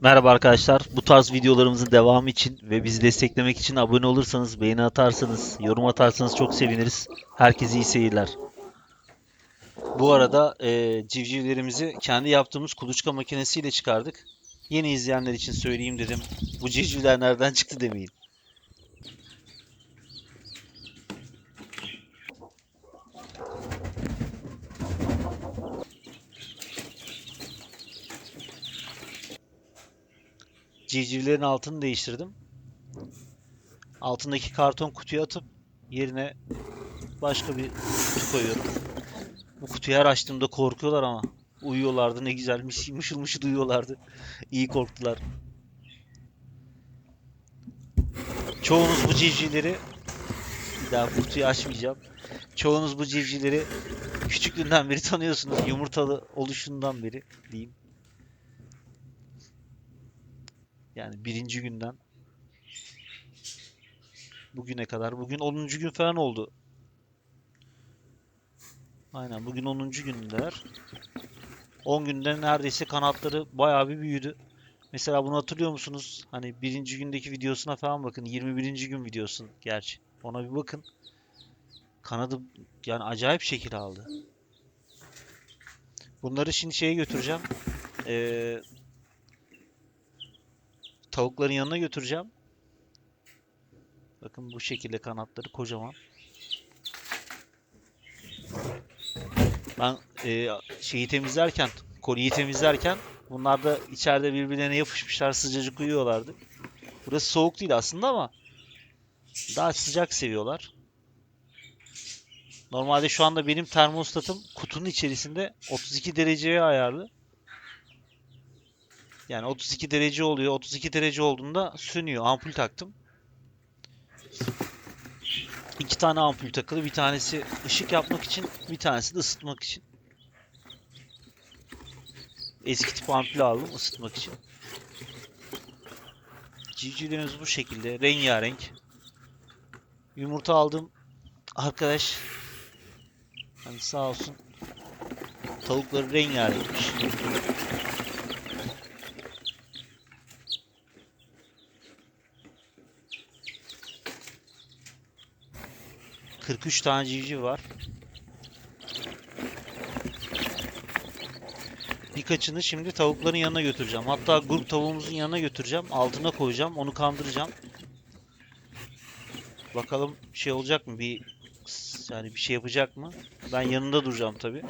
Merhaba arkadaşlar. Bu tarz videolarımızın devamı için ve bizi desteklemek için abone olursanız, beğeni atarsanız, yorum atarsanız çok seviniriz. Herkese iyi seyirler. Bu arada e, civcivlerimizi kendi yaptığımız kuluçka makinesiyle çıkardık. Yeni izleyenler için söyleyeyim dedim. Bu civcivler nereden çıktı demeyin. Civcivlerin altını değiştirdim. Altındaki karton kutuyu atıp yerine başka bir kutu koyuyorum. Bu kutuyu her açtığımda korkuyorlar ama. Uyuyorlardı ne güzel mış- mışıl mışıl uyuyorlardı. İyi korktular. Çoğunuz bu civcivleri bir daha kutuyu açmayacağım. Çoğunuz bu civcivleri küçüklüğünden beri tanıyorsunuz. Yumurtalı oluşundan beri diyeyim. Yani birinci günden bugüne kadar. Bugün 10. gün falan oldu. Aynen bugün 10. gündeler. 10 günde neredeyse kanatları bayağı bir büyüdü. Mesela bunu hatırlıyor musunuz? Hani birinci gündeki videosuna falan bakın. 21. gün videosun gerçi. Ona bir bakın. Kanadı yani acayip şekil aldı. Bunları şimdi şeye götüreceğim. Ee, tavukların yanına götüreceğim. Bakın bu şekilde kanatları kocaman. Ben e, şeyi temizlerken, koliyi temizlerken bunlar da içeride birbirlerine yapışmışlar sıcacık uyuyorlardı. Burası soğuk değil aslında ama daha sıcak seviyorlar. Normalde şu anda benim termostatım kutunun içerisinde 32 dereceye ayarlı. Yani 32 derece oluyor. 32 derece olduğunda sönüyor. Ampul taktım. İki tane ampul takılı. Bir tanesi ışık yapmak için, bir tanesi de ısıtmak için. Eski tip ampul aldım ısıtmak için. Civcivlerimiz bu şekilde. Rengarenk. Yumurta aldım. Arkadaş hani sağ olsun tavukları rengarenkmiş. 43 tane civciv var. Birkaçını şimdi tavukların yanına götüreceğim. Hatta grup tavuğumuzun yanına götüreceğim. Altına koyacağım. Onu kandıracağım. Bakalım şey olacak mı? Bir yani bir şey yapacak mı? Ben yanında duracağım tabi.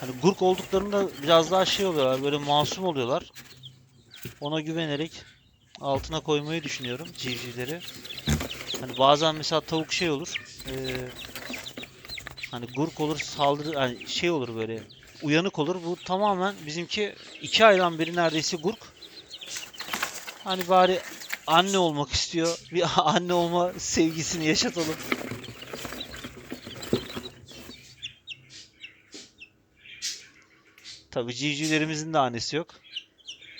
Hani gurk olduklarında biraz daha şey oluyorlar. Böyle masum oluyorlar. Ona güvenerek altına koymayı düşünüyorum civcivleri. Hani bazen mesela tavuk şey olur. eee, hani gurk olur saldırı hani şey olur böyle uyanık olur. Bu tamamen bizimki iki aydan beri neredeyse gurk. Hani bari anne olmak istiyor. Bir anne olma sevgisini yaşatalım. Tabii civcivlerimizin de annesi yok.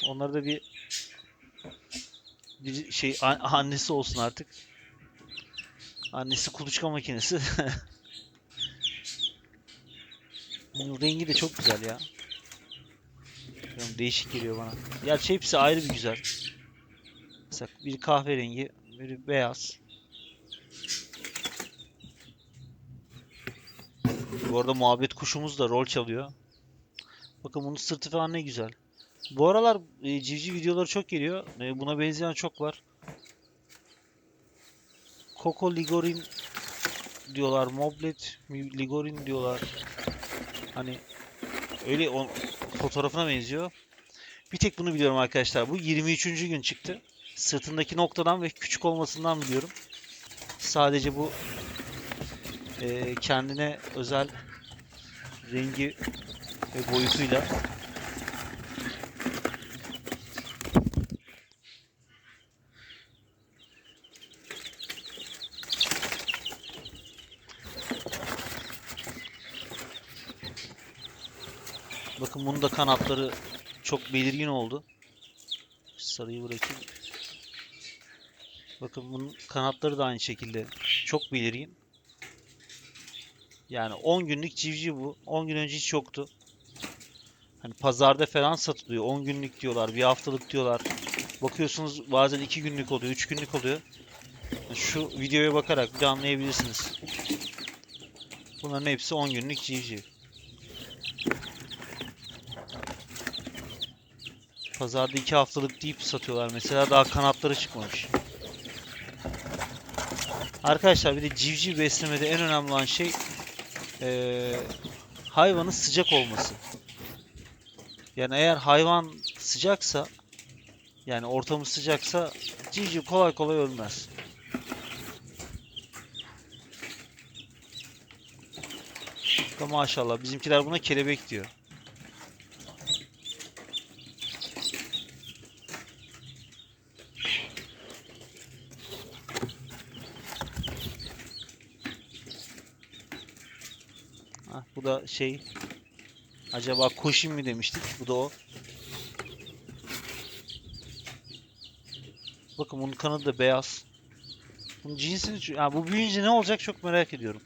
Onları da bir bir şey an- annesi olsun artık. Annesi kuluçka makinesi. Bunun rengi de çok güzel ya. Bilmiyorum, değişik geliyor bana. Gerçi hepsi ayrı bir güzel. Mesela biri kahverengi, biri beyaz. Bu arada muhabbet kuşumuz da rol çalıyor. Bakın bunun sırtı falan ne güzel. Bu aralar e, civciv videoları çok geliyor. E, buna benzeyen çok var. Coco Ligorin diyorlar. Moblet Ligorin diyorlar. Hani öyle o, fotoğrafına benziyor. Bir tek bunu biliyorum arkadaşlar. Bu 23. gün çıktı. Sırtındaki noktadan ve küçük olmasından biliyorum. Sadece bu e, kendine özel rengi ve boyutuyla Bunun da kanatları çok belirgin oldu. Sarıyı bırakayım. Bakın bunun kanatları da aynı şekilde çok belirgin. Yani 10 günlük civciv bu. 10 gün önce hiç yoktu. Hani pazarda falan satılıyor. 10 günlük diyorlar, bir haftalık diyorlar. Bakıyorsunuz bazen 2 günlük oluyor, 3 günlük oluyor. Şu videoya bakarak bir anlayabilirsiniz. Bunların hepsi 10 günlük civciv. Pazarda 2 haftalık deyip satıyorlar. Mesela daha kanatları çıkmamış. Arkadaşlar bir de civciv beslemede en önemli olan şey eee, hayvanın sıcak olması. Yani eğer hayvan sıcaksa yani ortamı sıcaksa civciv kolay kolay ölmez. Da maşallah bizimkiler buna kelebek diyor. Bu da şey acaba koşin mi demiştik? Bu da o. Bakın bunun kanadı da beyaz. Bunun cinsini ç- ya bu büyüyünce ne olacak çok merak ediyorum.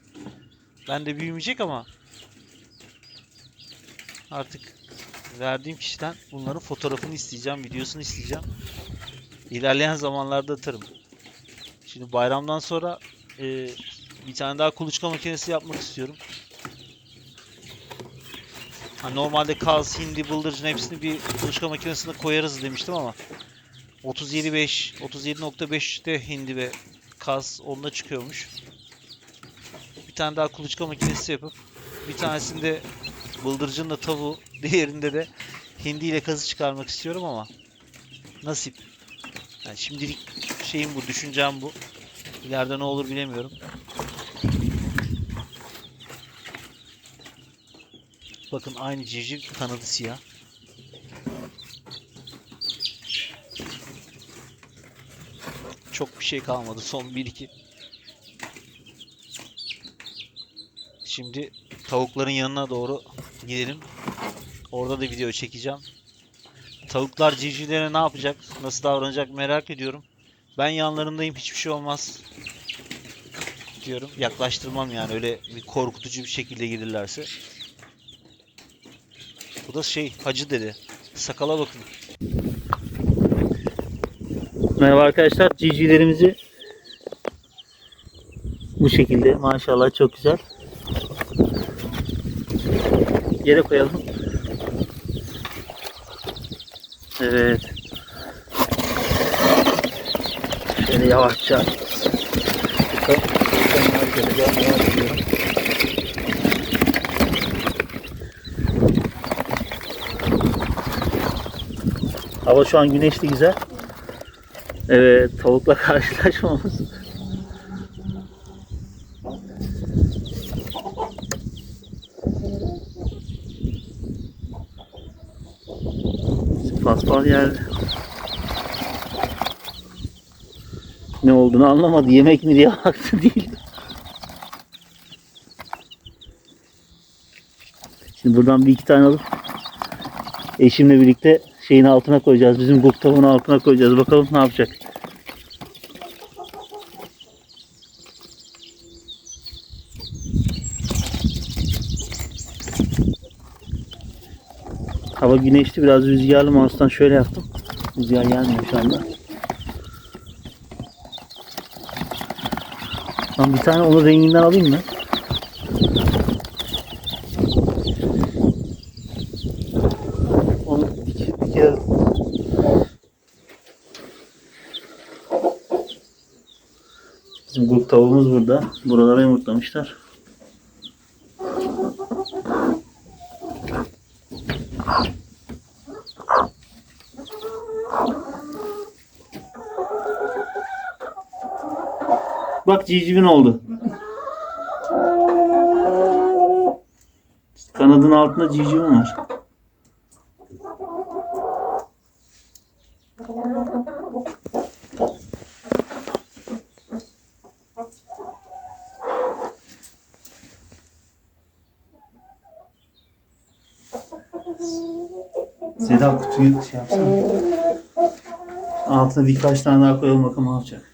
Ben de büyümeyecek ama artık verdiğim kişiden bunların fotoğrafını isteyeceğim, videosunu isteyeceğim. İlerleyen zamanlarda atarım. Şimdi bayramdan sonra e, bir tane daha kuluçka makinesi yapmak istiyorum. Ha, normalde kaz, hindi, bıldırcın hepsini bir kuluçka makinesine koyarız demiştim ama 37.5, 37.5'te hindi ve kaz onda çıkıyormuş. Bir tane daha kuluçka makinesi yapıp bir tanesinde bıldırcınla tavuğu, diğerinde de hindi ile kazı çıkarmak istiyorum ama nasip. Yani şimdilik şeyim bu, düşüncem bu. İleride ne olur bilemiyorum. Bakın aynı civciv kanadı siyah. Çok bir şey kalmadı. Son 1-2. Şimdi tavukların yanına doğru gidelim. Orada da video çekeceğim. Tavuklar civcivlere ne yapacak? Nasıl davranacak merak ediyorum. Ben yanlarındayım. Hiçbir şey olmaz. Diyorum. Yaklaştırmam yani. Öyle bir korkutucu bir şekilde gelirlerse. Da şey hacı dedi. Sakala bakın. Merhaba arkadaşlar. Civcivlerimizi bu şekilde maşallah çok güzel. Yere koyalım. Evet. Şöyle yavaşça bakalım. Onlar geleceğim, merak Hava şu an güneşli güzel. Evet, tavukla karşılaşmamız. Paspal yerde. Ne olduğunu anlamadı. Yemek mi diye baktı değil. Şimdi buradan bir iki tane alıp eşimle birlikte şeyin altına koyacağız. Bizim guk tavuğun altına koyacağız. Bakalım ne yapacak. Hava güneşli biraz rüzgarlı mouse'dan şöyle yaptım. Rüzgar gelmiyor şu anda. Ben bir tane onun renginden alayım mı? Onu bir, bir kere Bizim guk tavuğumuz burada. Buralara yumurtlamışlar. Bak civcivin oldu. Kanadın altında civcivim var. Seda kutuyu şey yapsana. Altına birkaç tane daha koyalım bakalım ne yapacak.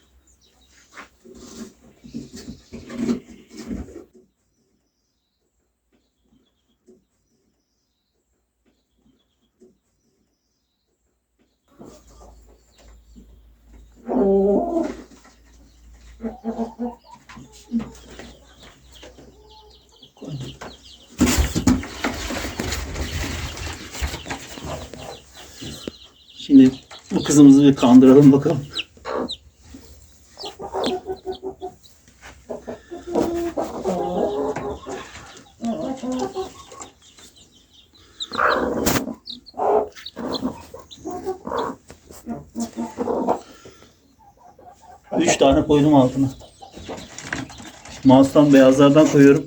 Şimdi bu kızımızı bir kandıralım bakalım. Üç tane koydum altına. Mouse'dan beyazlardan koyuyorum.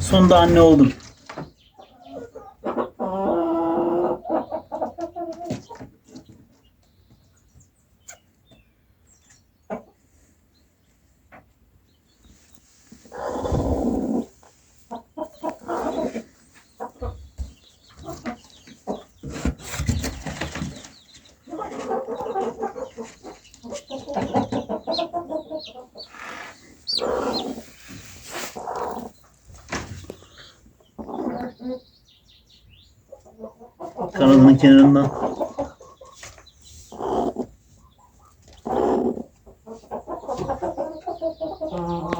Sonunda anne oldum. 天吗？啊。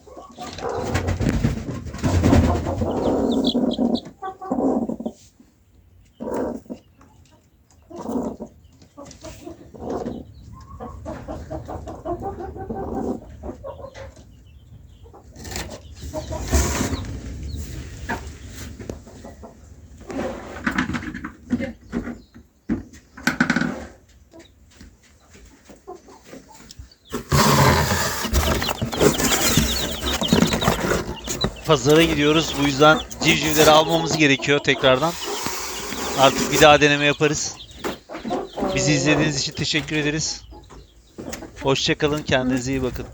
Pazara gidiyoruz. Bu yüzden civcivleri almamız gerekiyor tekrardan. Artık bir daha deneme yaparız. Bizi izlediğiniz için teşekkür ederiz. Hoşçakalın. Kendinize iyi bakın.